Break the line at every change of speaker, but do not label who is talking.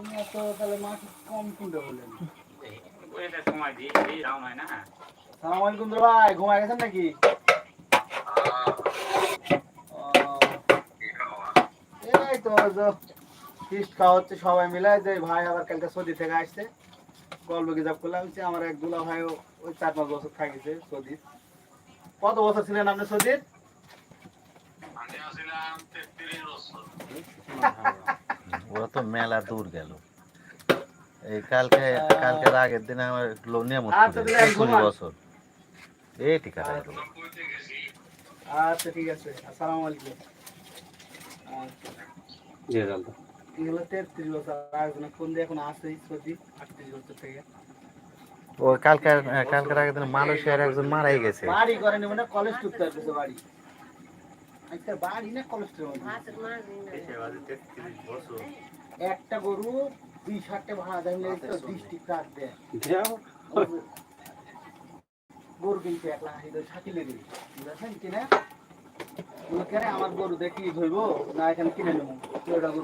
তুমি এত তাহলে মাছ কম কিনতে বললেন
ওইটা সময় দিই এই রাউন্ড না?
সালাম আলাইকুম ভাই ঘুমায় গেছেন নাকি? এই তো ফিস্ট খাওয়া হচ্ছে সবাই মিলে যে ভাই আবার কালকে সৌদি থেকে আসছে। গল্প গিজাব করলাম যে আমার এক দুলা ভাই ওই চার পাঁচ বছর থাকিছে সৌদি কত বছর ছিলেন আপনি সৌদির?
তো মেলা দূর গেল। এই কালকে কালকের আগের দিনে আমার লোন নিয়ে
আচ্ছা,
কুড়ি বছর। এই টিকা
আচ্ছা ঠিক আছে। আসসালামু আলাইকুম। এই হলো তেত্রিশ বছর আর একজনে ফোন দিয়ে এখন আসে সৌদি আটত্রিশ বছর থেকে।
ও কালকের কালকের আগের দিনে মালয়েশিয়ার একজন মারাই গেছে।
বাড়ি করেনি মানে কলেজ টুকতে বাড়ি আজকাল বাড়ি না কলেস্ট্রল
দেশে বাজে তেত্রিশ বছর
একটা গরু দুই ষাটটা ভাড়া ডিস্ট্রিক্ট কাট দেয়। গরু কিনছে এক লাখ লেগে বুঝেছেন কিনা আমার গরু দেখি ধরবো না এখানে কিনে নেব। গরু